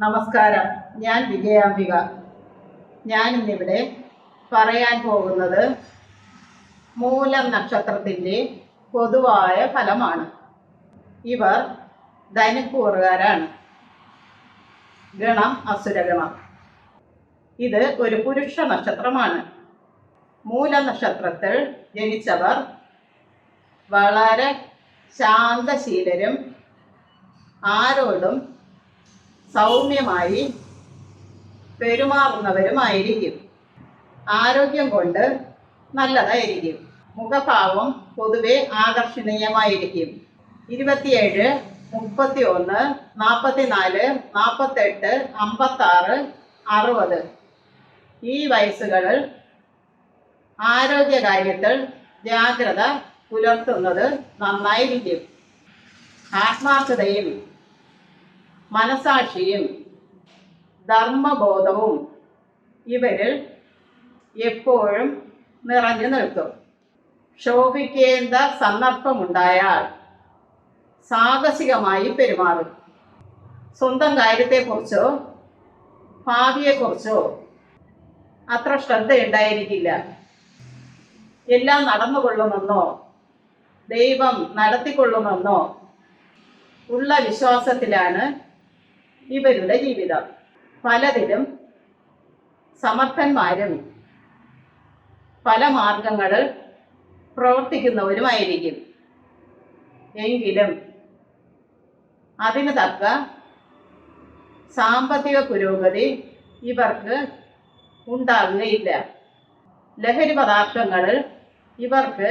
നമസ്കാരം. ഞാൻ വിജയാംബിക. ഞാനിന്നിവിടെ പറയാൻ പോകുന്നത് മൂലം നക്ഷത്രത്തിന്റെ പൊതുവായ ഫലമാണ്. ഇവർ ധനുക്കൂറുകാരാണ്. ഗണം അസുരഗണം ഇത് ഒരു പുരുഷ നക്ഷത്രമാണ്. മൂല നക്ഷത്രത്തിൽ ജനിച്ചവർ വളരെ ശാന്തശീലരും ആരോടും സൗമ്യമായി പെരുമാറുന്നവരുമായിരിക്കും. ആരോഗ്യം കൊണ്ട് നല്ലതായിരിക്കും. മുഖഭാവം പൊതുവെ ആകർഷണീയമായിരിക്കും. ഇരുപത്തിയേഴ് മുപ്പത്തി ഒന്ന് നാൽപ്പത്തിനാല് നാൽപ്പത്തെട്ട് അമ്പത്താറ് അറുപത്. ഈ വയസ്സുകളിൽ ആരോഗ്യകാര്യത്തിൽ ജാഗ്രത പുലർത്തുന്നത് നന്നായിരിക്കും. ആത്മാർത്ഥതയും മനസാക്ഷിയും ധർമ്മബോധവും ഇവരിൽ എപ്പോഴും നിറഞ്ഞു നിൽക്കും. ശോഭിക്കേണ്ട സന്ദർഭമുണ്ടായാൽ സാഹസികമായി പെരുമാറും. സ്വന്തം കാര്യത്തെക്കുറിച്ചോ ഭാവിയെക്കുറിച്ചോ അത്ര ശ്രദ്ധയുണ്ടായിരിക്കില്ല. എല്ലാം നടന്നുകൊള്ളുമെന്നോ ദൈവം നടത്തിക്കൊള്ളുമെന്നോ ഉള്ള വിശ്വാസത്തിലാണ് ഇവരുടെ ജീവിതം. പലതിലും സമർത്ഥന്മാരും പല മാർഗങ്ങളിൽ പ്രവർത്തിക്കുന്നവരുമായിരിക്കും. എങ്കിലും അതിന് തക്ക സാമ്പത്തിക പുരോഗതി ഇവർക്ക് ഉണ്ടാകുകയില്ല. ലഹരി പദാർത്ഥങ്ങളിൽ ഇവർക്ക്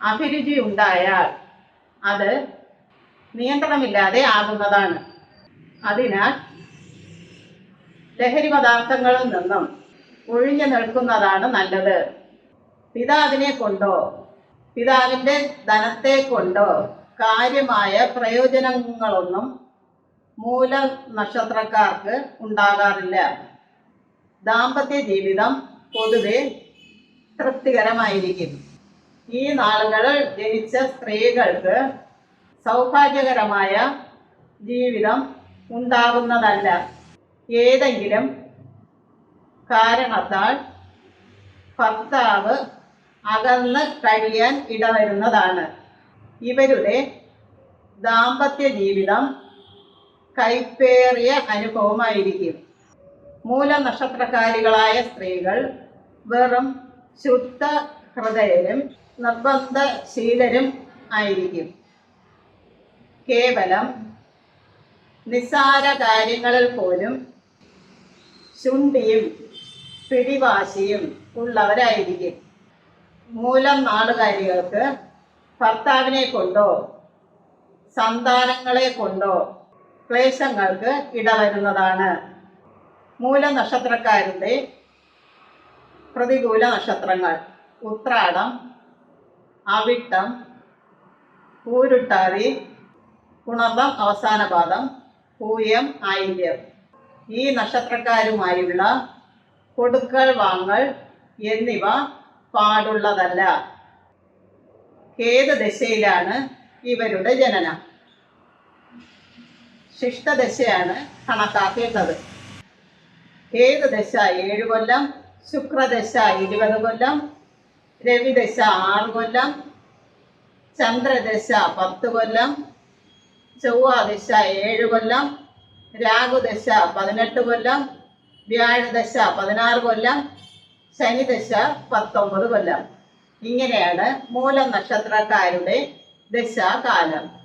അഭിരുചി ഉണ്ടായാൽ അത് നിയന്ത്രണമില്ലാതെ ആകുന്നതാണ്. അതിനാൽ ലഹരി പദാർത്ഥങ്ങളിൽ നിന്നും ഒഴിഞ്ഞു നിൽക്കുന്നതാണ് നല്ലത്. പിതാവിനെ കൊണ്ടോ പിതാവിന്റെ ധനത്തെ കൊണ്ടോ കാര്യമായ പ്രയോജനങ്ങളൊന്നും മൂല നക്ഷത്രക്കാർക്ക് ഉണ്ടാകാറില്ല. ദാമ്പത്യ ജീവിതം പൊതുവെ തൃപ്തികരമായിരിക്കും. ഈ നാളുകളിൽ ജനിച്ച സ്ത്രീകൾക്ക് സൗഭാഗ്യകരമായ ജീവിതം ഉണ്ടാകുന്നതല്ല. ഏതെങ്കിലും കാരണത്താൽ ഭർത്താവ് അകന്ന് കഴിയാൻ ഇടവരുന്നതാണ്. ഇവരുടെ ദാമ്പത്യ ജീവിതം കൈപ്പേറിയ അനുഭവമായിരിക്കും. മൂല നക്ഷത്രക്കാരികളായ സ്ത്രീകൾ വെറും ശുദ്ധ ഹൃദയരും നിർബന്ധശീലരും ആയിരിക്കും. കേവലം നിസ്സാര കാര്യങ്ങളിൽ പോലും ശുണ്ടിയും പിടിവാശിയും ഉള്ളവരായിരിക്കും. മൂലം നാടുകാരികൾക്ക് ഭർത്താവിനെ കൊണ്ടോ സന്താനങ്ങളെ കൊണ്ടോ ക്ലേശങ്ങൾക്ക് ഇടവരുന്നതാണ്. മൂല നക്ഷത്രക്കാരുടെ പ്രതികൂല നക്ഷത്രങ്ങൾ. ഉത്രാടം അവിട്ടം പൂരുട്ടാതി പുണർദം അവസാന പാദം പൂയം ആയില്യം ഈ നക്ഷത്രക്കാരുമായുള്ള കൊടുക്കൽ വാങ്ങൽ എന്നിവ പാടുള്ളതല്ല. ഏത് ദശയിലാണ് ഇവരുടെ ജനനം. ശിഷ്ടദശയാണ് കണക്കാക്കേണ്ടത്. ഏത് ദശ ഏഴ് കൊല്ലം ശുക്രദശ ഇരുപത് കൊല്ലം രവിദശ ആറ് കൊല്ലം ചന്ദ്രദശ പത്ത് കൊല്ലം ചൊവ്വാദശ ഏഴ് കൊല്ലം രാഹുദശ പതിനെട്ട് കൊല്ലം വ്യാഴദശ പതിനാറ് കൊല്ലം ശനിദശ പത്തൊമ്പത് കൊല്ലം. ഇങ്ങനെയാണ് മൂലനക്ഷത്രക്കാരുടെ ദശാകാലം.